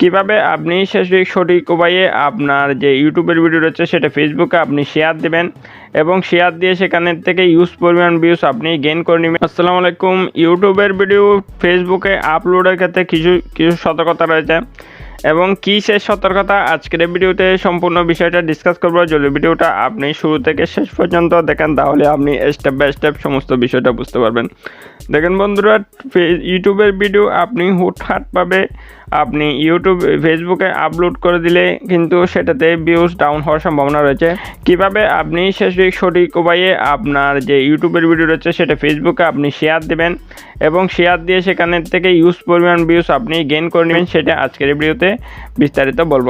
কীভাবে আপনি সঠিক সঠিক উপায়ে আপনার যে ইউটিউবের ভিডিও রয়েছে, সেটা ফেসবুকে আপনি শেয়ার দেবেন। এবং শেয়ার দিয়ে সেখানে থেকে ইউজ পরিমাণ ভিউজ আপনি গেইন করে নেবেন। আসসালামু আলাইকুম। ইউটিউবের ভিডিও ফেসবুকে আপলোডের ক্ষেত্রে কিছু কিছু সতর্কতা রয়েছে। এবং কী শেষ সতর্কতা? আজকের ভিডিওতে সম্পূর্ণ বিষয়টা ডিসকাস করব। যদি ভিডিওটা আপনি শুরু থেকে শেষ পর্যন্ত দেখেন, তাহলে আপনি স্টেপ বাই স্টেপ সমস্ত বিষয়টা বুঝতে পারবেন। দেখেন বন্ধুরা ইউটিউবের ভিডিও আপনি হুটহাটভাবে আপনি ইউটিউব ফেসবুকে আপলোড করে দিলে কিন্তু সেটাতে ভিউজ ডাউন হওয়ার সম্ভাবনা রয়েছে। কীভাবে আপনি সঠিক সঠিক উপায়ে আপনার যে ইউটিউবের ভিডিও রয়েছে সেটা ফেসবুকে আপনি শেয়ার দেবেন এবং শেয়ার দিয়ে সেখানের থেকে ইউজ পরিমাণ ভিউস আপনি গেইন করে নেবেন সেটা আজকের ভিডিওতে বিস্তারিত বলব।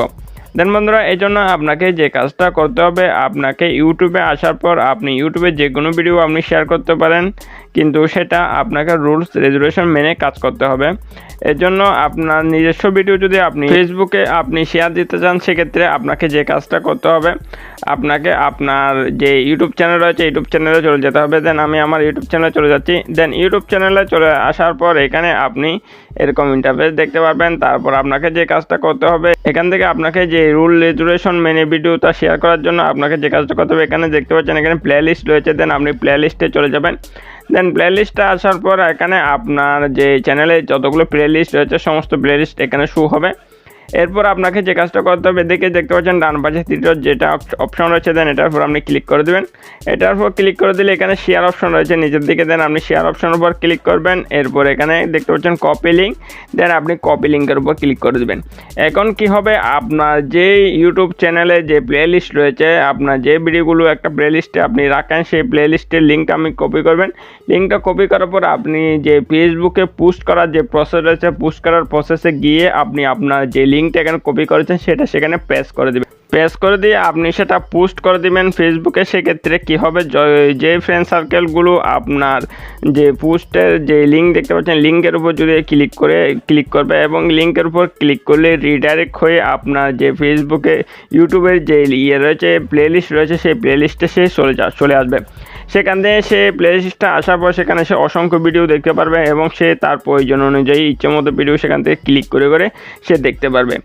দেন বন্ধুরা, এই জন্য আপনাকে যে কাজটা করতে হবে, আপনাকে ইউটিউবে আসার পর আপনি ইউটিউবে যে কোনো ভিডিও আপনি শেয়ার করতে পারেন, কিন্তু সেটা আপনাকে রুলস রেজুলেশন মেনে কাজ করতে হবে। এর জন্য আপনার নিজস্ব ভিডিও যদি আপনি ফেসবুকে আপনি শেয়ার দিতে চান, সেক্ষেত্রে আপনাকে যে কাজটা করতে হবে, আপনাকে আপনার যে ইউটিউব চ্যানেল রয়েছে, ইউটিউব চ্যানেলে চলে যেতে হবে। দেন আমি আমার ইউটিউব চ্যানেলে চলে যাচ্ছি। দেন ইউটিউব চ্যানেলে চলে আসার পর এখানে আপনি এরকম ইন্টারফেস দেখতে পারবেন। তারপর আপনাকে যে কাজটা করতে হবে, এখান থেকে আপনাকে যে রুল রেজুলেশন মেনে ভিডিওটা শেয়ার করার জন্য আপনাকে যে কাজটা করতে হবে, এখানে দেখতে পাচ্ছেন এখানে প্লে লিস্ট রয়েছে। দেন আপনি প্লে লিস্টে চলে যাবেন। দেন প্লে লিস্টে আসার পর এখানে আপনার যে চ্যানেলে যতগুলো প্লে লিস্ট রয়েছে, সমস্ত প্লে লিস্ট এখানে শু হবে। এরপর আপনাকে যে কাজটা করতে হবে, এদিকে দেখতে পাচ্ছেন ডান পাশে তৃতীয় যেটা অপশন রয়েছে দেন এটার উপর আপনি ক্লিক করে দেবেন। এটার উপর ক্লিক করে দিলে এখানে শেয়ার অপশন রয়েছে, নিচের দিকে দেন আপনি শেয়ার অপশনের উপর ক্লিক করবেন। এরপর এখানে দেখতে পাচ্ছেন কপি লিঙ্ক দেন আপনি কপি লিঙ্কের উপর ক্লিক করে দেবেন। এখন কি হবে? আপনার যে ইউটিউব চ্যানেলে যে প্লে লিস্ট রয়েছে, আপনার যে ভিডিওগুলো একটা প্লে লিস্টে আপনি রাখেন, সেই প্লে লিস্টের লিঙ্কটা আপনি কপি করবেন। লিঙ্কটা কপি করার পর আপনি যে ফেসবুকে পোস্ট করার যে প্রসেস রয়েছে পোস্ট করার প্রসেসে গিয়ে আপনি আপনার যে লিঙ্কটা এখানে কপি করেছেন সেটা সেখানে প্রেস করে দেবেন। প্রেস করে দিয়ে আপনি সেটা পোস্ট করে দিবেন ফেসবুকে সেক্ষেত্রে কী হবে? য- ফ্রেন্ড সার্কেলগুলো আপনার যে পোস্টের যে লিঙ্ক দেখতে পাচ্ছেন লিঙ্কের উপর যদি ক্লিক করে ক্লিক করবে এবং লিঙ্কের উপর ক্লিক করলে রিডাইরেক্ট হয়ে আপনার যে ফেসবুকে ইউটিউবের যে ইয়ে রয়েছে প্লেলিস্ট রয়েছে, সেই প্লেলিস্টে সে চলে চলে আসবে। সেখান থেকে সে প্লেলিস্টটা আসার পর সেখানে সে অসংখ্য ভিডিও দেখতে পারবে এবং সে তার প্রয়োজন অনুযায়ী ইচ্ছে মতো ভিডিও সেখান থেকে ক্লিক করে করে সে দেখতে পারবে।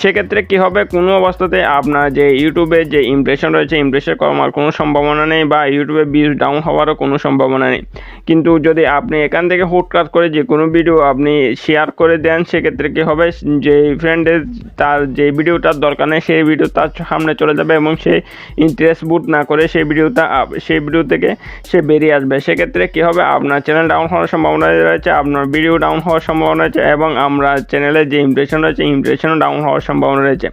সেক্ষেত্রে কি হবে? কোনো অবস্থাতে আপনার যে ইউটিউবে যে ইমপ্রেশন রয়েছে ইমপ্রেশন কমার কোনো সম্ভাবনা নেই বা ইউটিউবে ভিউজ ডাউন হওয়ারও কোনো সম্ভাবনা নেই। কিন্তু যদি আপনি এখান থেকে হুটকাট করে যে কোনো ভিডিও আপনি শেয়ার করে দেন, সেক্ষেত্রে কি হবে? যে ফ্রেন্ডের তার যে ভিডিওটার দরকার নেই, সেই ভিডিও তার সামনে চলে যাবে এবং সে ইন্টারেস্ট বুট না করে সেই ভিডিওটা সেই ভিডিও থেকে সে বেরিয়ে আসবে। সেক্ষেত্রে কি হবে? আপনার চ্যানেল ডাউন হওয়ার সম্ভাবনা রয়েছে, আপনার ভিডিও ডাউন হওয়ার সম্ভাবনা রয়েছে এবং আমরা চ্যানেলের যে ইমপ্রেশন রয়েছে ইমপ্রেশনও ডাউন হওয়ার সম্ভাবনা রয়েছে।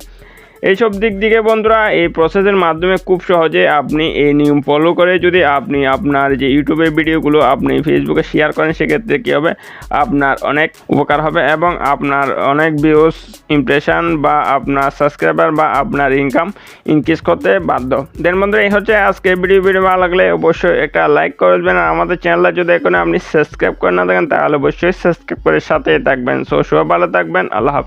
এইসব দিক দিকে বন্ধুরা, এই প্রসেসের মাধ্যমে খুব সহজে আপনি এই নিয়ম ফলো করে যদি আপনি আপনার যে ইউটিউবের ভিডিওগুলো আপনি ফেসবুকে শেয়ার করেন, সেক্ষেত্রে কী হবে? আপনার অনেক উপকার হবে এবং আপনার অনেক ভিউস ইমপ্রেশন বা আপনার সাবস্ক্রাইবার বা আপনার ইনকাম ইনক্রিজ করতে বাধ্য। দেন বন্ধুরা, এই হচ্ছে আজকে ভিডিও ভিডিও ভালো লাগলে অবশ্যই একটা লাইক করে দেবেন আর আমাদের চ্যানেলটা যদি এখন আপনি সাবস্ক্রাইব করে না থাকেন, তাহলে অবশ্যই সাবস্ক্রাইব করে সাথে থাকবেন। সো সবাই ভালো থাকবেন। আল্লাহ হাফেজ।